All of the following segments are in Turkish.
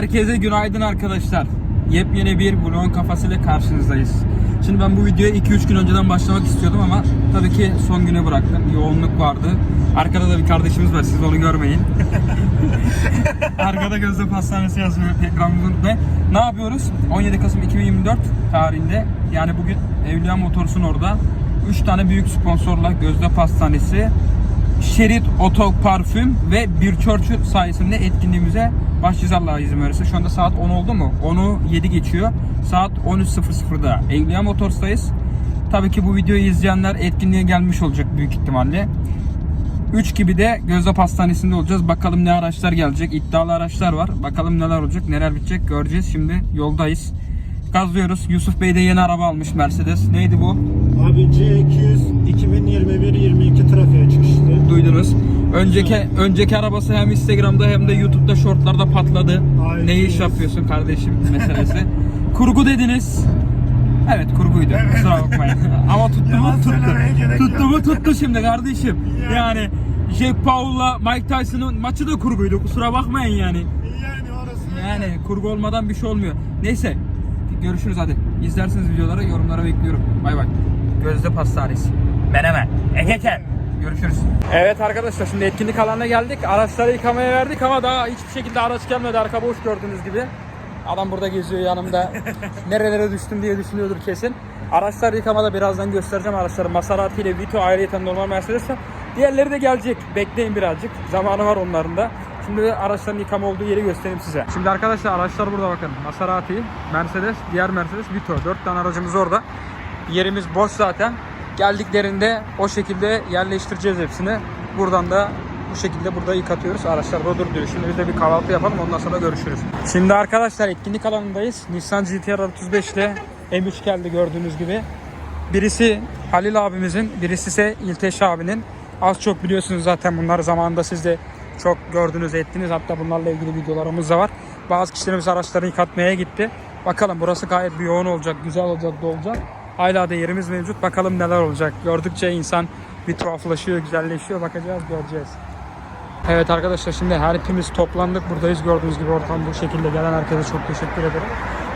Herkese günaydın arkadaşlar. Yepyeni bir vlogun kafasıyla karşınızdayız. Şimdi ben bu videoya 2-3 gün önceden başlamak istiyordum ama tabii ki son güne bıraktım. Yoğunluk vardı. Arkada da bir kardeşimiz var siz onu görmeyin. Arkada Gözde Pastanesi yazıyor ekranımızın ve ne yapıyoruz? 17 Kasım 2024 tarihinde yani bugün Evliya Motors'un orada 3 tane büyük sponsorla Gözde Pastanesi, Şerit Oto Parfüm ve Bir Church sayesinde etkinliğimize başlayacağız Allah izin verirse. Şu anda saat 10 oldu mu? 10'u 7 geçiyor. Saat 13.00'da Evliya Motors'tayız. Tabii ki bu videoyu izleyenler etkinliğe gelmiş olacak büyük ihtimalle. 3 gibi de Gözde Pastanesi'nde olacağız. Bakalım ne araçlar gelecek. İddialı araçlar var. Bakalım neler olacak, neler bitecek göreceğiz. Şimdi yoldayız. Gazlıyoruz. Yusuf Bey de yeni araba almış Mercedes. Neydi bu? Abi C200 2021-22 trafiğe çıkışlı. Duydunuz. Önceki önceki arabası hem Instagram'da hem de YouTube'da shortlarda patladı. Aynen. Ne iş yapıyorsun kardeşim meselesi. Kurgu dediniz. Evet kurguydu. Kusura bakmayın. Ama tuttu mu tuttu. Tuttu mu tuttu şimdi kardeşim. Yani. Yani Jack Paul'la Mike Tyson'ın maçı da kurguydu. Kusura bakmayın yani. Yani orası öyle. Yani kurgu olmadan bir şey olmuyor. Neyse görüşürüz hadi. İzlersiniz videoları yorumlara bekliyorum. Bay bay. Gözde Pastanesi. Menemen. Ekeken. Görüşürüz. Evet arkadaşlar şimdi etkinlik alanına geldik. Araçları yıkamaya verdik ama daha hiçbir şekilde araç gelmedi. Arka boş gördüğünüz gibi. Adam burada geziyor yanımda. Nerelere düştüm diye düşünüyordur kesin. Araçlar yıkamada birazdan göstereceğim araçları. Maserati ile Vito ayrıyeten normal Mercedes var. Diğerleri de gelecek. Bekleyin birazcık. Zamanı var onların da. Şimdi araçların yıkama olduğu yeri göstereyim size. Şimdi arkadaşlar araçlar burada bakın. Maserati, Mercedes, diğer Mercedes, Vito. 4 tane aracımız orada. Yerimiz boş zaten. Geldiklerinde o şekilde yerleştireceğiz hepsini. Buradan da bu şekilde burada yıkatıyoruz. Araçlar da durduruyor. Şimdi biz de bir kahvaltı yapalım ondan sonra görüşürüz. Şimdi arkadaşlar etkinlik alanındayız. Nissan GT-R 35 ile M3 geldi gördüğünüz gibi. Birisi Halil abimizin, birisi ise İlteş abinin. Az çok biliyorsunuz zaten bunları zamanında siz de çok gördünüz ettiniz. Hatta bunlarla ilgili videolarımız da var. Bazı kişilerimiz araçlarını yıkatmaya gitti. Bakalım burası gayet bir yoğun olacak, güzel olacak, dolacak. Hala da yerimiz mevcut. Bakalım neler olacak. Gördükçe insan bir tuhaflaşıyor, güzelleşiyor. Bakacağız, göreceğiz. Evet arkadaşlar şimdi her hepimiz toplandık. Buradayız gördüğünüz gibi ortam bu şekilde. Gelen herkese çok teşekkür ederim.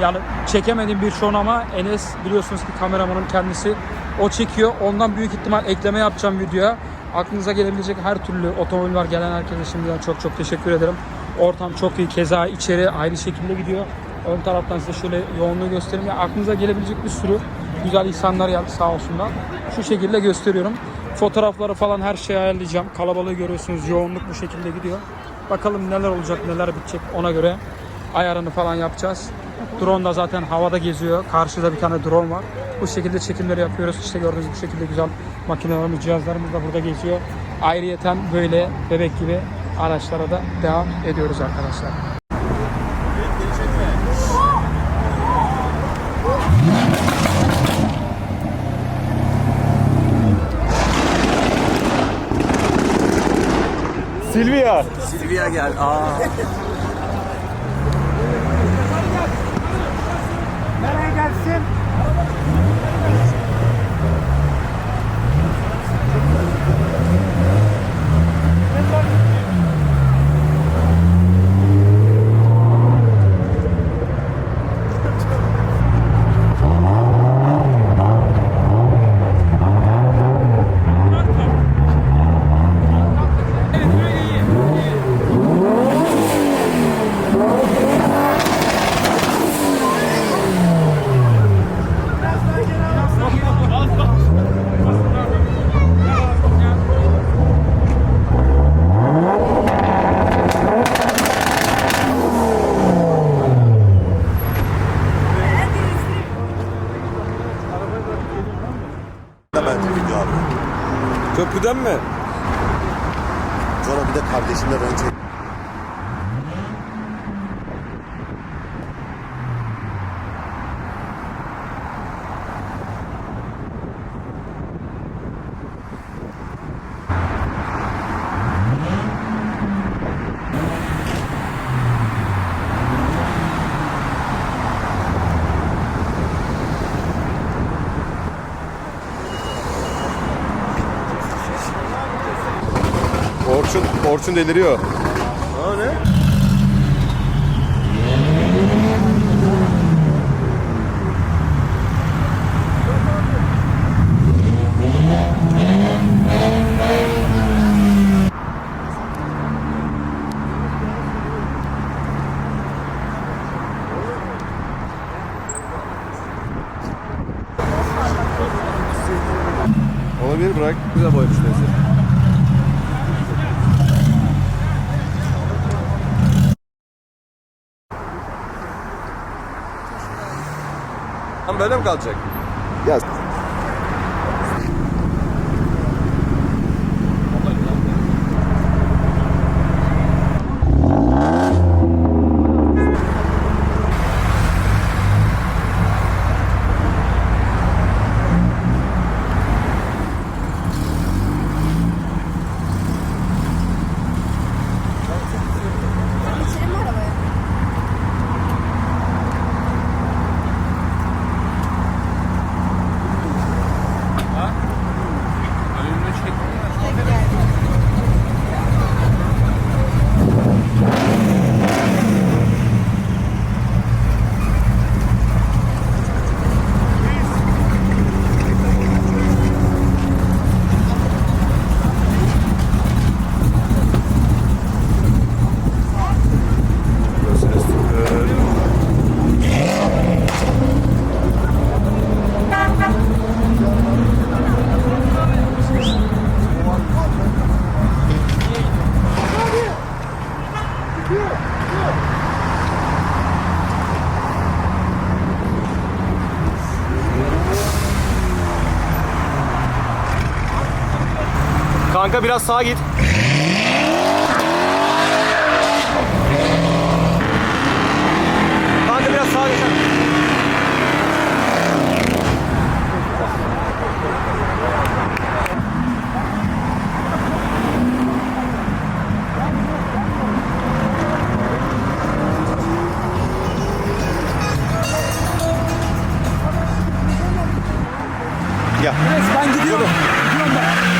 Yani çekemedim bir çoğunu ama Enes biliyorsunuz ki kameramanın kendisi o çekiyor. Ondan büyük ihtimal ekleme yapacağım videoya. Aklınıza gelebilecek her türlü otomobil var. Gelen herkese şimdiden çok çok teşekkür ederim. Ortam çok iyi. Keza içeri ayrı şekilde gidiyor. Ön taraftan size şöyle yoğunluğu göstereyim. Ya aklınıza gelebilecek bir sürü güzel insanlar geldi sağ olsunlar. Şu şekilde gösteriyorum. Fotoğrafları falan her şeyi ayarlayacağım. Kalabalığı görüyorsunuz. Yoğunluk bu şekilde gidiyor. Bakalım neler olacak, neler bitecek ona göre ayarını falan yapacağız. Drone da zaten havada geziyor. Karşıda bir tane drone var. Bu şekilde çekimleri yapıyoruz. İşte gördüğünüz bu şekilde güzel makinelerimiz, cihazlarımız da burada geziyor. Ayrıyeten böyle bebek gibi araçlara da devam ediyoruz arkadaşlar. Silvia. Silvia gel. Aa. Mi? Orçun, deliriyor. Aa ne? Olabilir bırak. Güzel boymuş neyse. Tam böyle mi kalacak? Ya Kanka biraz sağa git. Kanka biraz sağa git. Ya. Ben gidiyorum. Gidiyorum ben.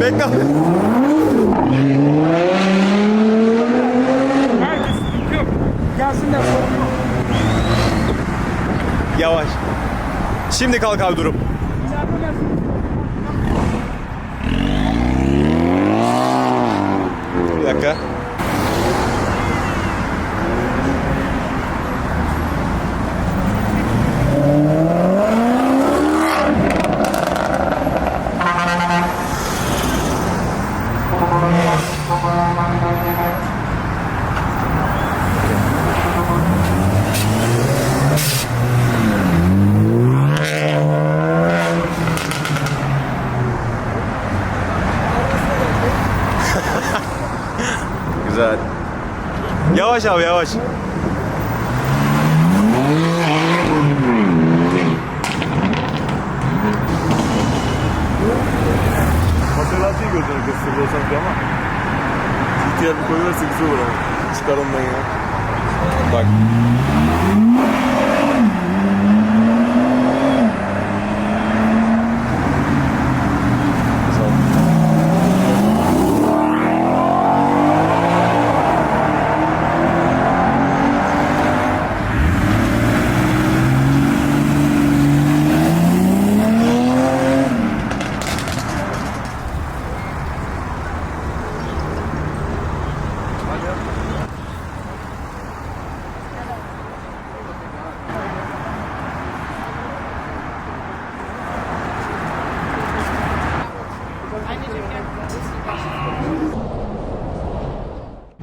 Bekle. Herkes sıkıntı yok. Gelsinler. Yavaş. Şimdi kalk abi durum. İleride gelsin. Bir dakika. Güzel. Yavaş abi yavaş. Maserati'yi gözüne kestiriyor sanki ama. GTR bir koyuverse güzel olur ama. Çıkar ondan ya. Bak.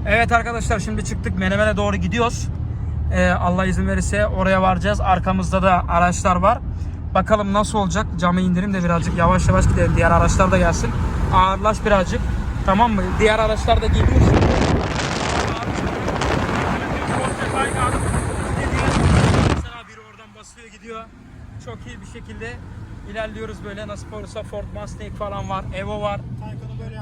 Evet arkadaşlar şimdi çıktık Menemen'e doğru gidiyoruz. Ee, Allah izin verirse oraya varacağız. Arkamızda da araçlar var. Bakalım nasıl olacak. Camı indirim de birazcık yavaş yavaş gidelim. Diğer araçlar da gelsin. Ağırlaş birazcık. Tamam mı? Diğer araçlar da geliyor şimdi. Mesela biri oradan basıyor gidiyor. Çok iyi bir şekilde ilerliyoruz böyle. Nasıl olursa Ford Mustang falan var. Evo var.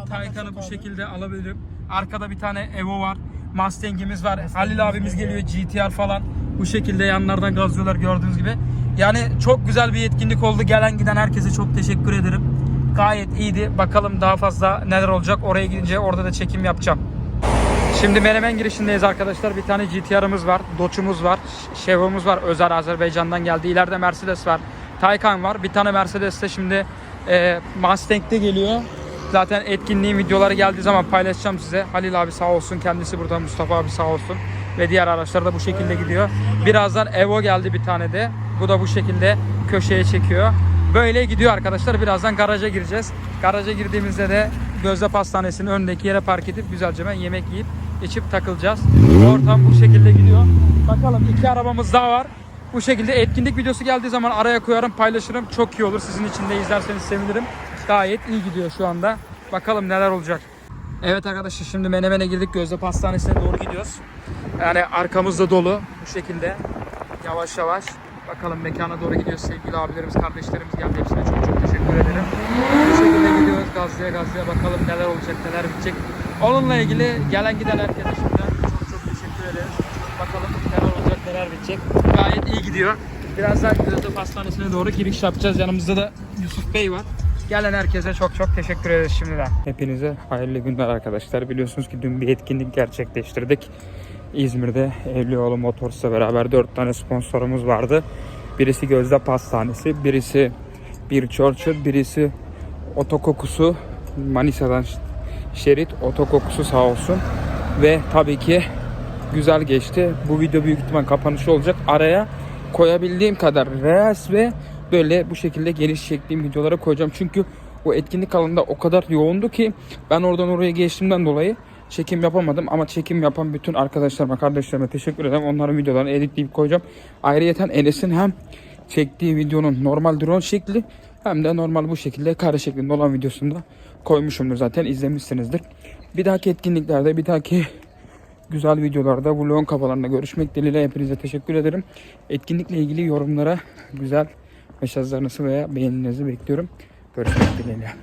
Taycan'ı bu şekilde alabilirim. Arkada bir tane Evo var. Mustang'imiz var. Halil abimiz geliyor GTR falan. Bu şekilde yanlardan gazlıyorlar gördüğünüz gibi. Yani çok güzel bir etkinlik oldu. Gelen giden herkese çok teşekkür ederim. Gayet iyiydi. Bakalım daha fazla neler olacak. Oraya gidince orada da çekim yapacağım. Şimdi Menemen girişindeyiz arkadaşlar. Bir tane GTR'ımız var. Doç'umuz var. Chevro'muz var. Özel Azerbaycan'dan geldi. İleride Mercedes var. Taycan var. Bir tane Mercedes de şimdi e, Mustang'de geliyor. Zaten etkinliğin videoları geldiği zaman paylaşacağım size. Halil abi sağ olsun. Kendisi burada. Mustafa abi sağ olsun. Ve diğer araçlar da bu şekilde gidiyor. Birazdan Evo geldi bir tane de. Bu da bu şekilde köşeye çekiyor. Böyle gidiyor arkadaşlar. Birazdan garaja gireceğiz. Garaja girdiğimizde de Gözde Pastanesi'nin önündeki yere park edip güzelce ben yemek yiyip içip takılacağız. Ortam bu şekilde gidiyor. Bakalım iki arabamız daha var. Bu şekilde etkinlik videosu geldiği zaman araya koyarım paylaşırım. Çok iyi olur. Sizin için de izlerseniz sevinirim. Gayet iyi gidiyor şu anda. Bakalım neler olacak. Evet arkadaşlar şimdi Menemen'e girdik. Gözde Pastanesi'ne doğru gidiyoruz. Yani arkamızda dolu bu şekilde. Yavaş yavaş. Bakalım mekana doğru gidiyoruz. Sevgili abilerimiz, kardeşlerimiz geldi. Hepsine çok çok teşekkür ederim. Bu şekilde gidiyoruz gazlıya gazlıya. Bakalım neler olacak, neler bitecek. Onunla ilgili gelen giden herkese şimdiden çok çok teşekkür ederiz. Bakalım neler olacak, neler bitecek. Gayet iyi gidiyor. Birazdan Gözde Pastanesi'ne doğru giriş yapacağız. Yanımızda da Yusuf Bey var. Gelen herkese çok çok teşekkür ederiz şimdiden. Hepinize hayırlı günler arkadaşlar. Biliyorsunuz ki dün bir etkinlik gerçekleştirdik. İzmir'de Evlioğlu Motors'la beraber 4 tane sponsorumuz vardı. Birisi Gözde Pastanesi, birisi Bir Churchill, birisi Otokokusu Manisa'dan Şerit Otokokusu sağ olsun. Ve tabii ki güzel geçti. Bu video büyük ihtimal kapanışı olacak. Araya koyabildiğim kadar reels ve böyle bu şekilde geniş çektiğim videoları koyacağım. Çünkü o etkinlik alanında o kadar yoğundu ki ben oradan oraya geçtiğimden dolayı çekim yapamadım. Ama çekim yapan bütün arkadaşlarıma, kardeşlerime teşekkür ederim. Onların videolarını editleyip koyacağım. Ayrıyeten Enes'in hem çektiği videonun normal drone şekli hem de normal bu şekilde kare şeklinde olan videosunda koymuşumdur zaten izlemişsinizdir. Bir dahaki etkinliklerde bir dahaki güzel videolarda vlogun kafalarında görüşmek dileğiyle hepinize teşekkür ederim. Etkinlikle ilgili yorumlara güzel mesajlarınızı veya beğenilerinizi bekliyorum. Görüşmek dileğiyle.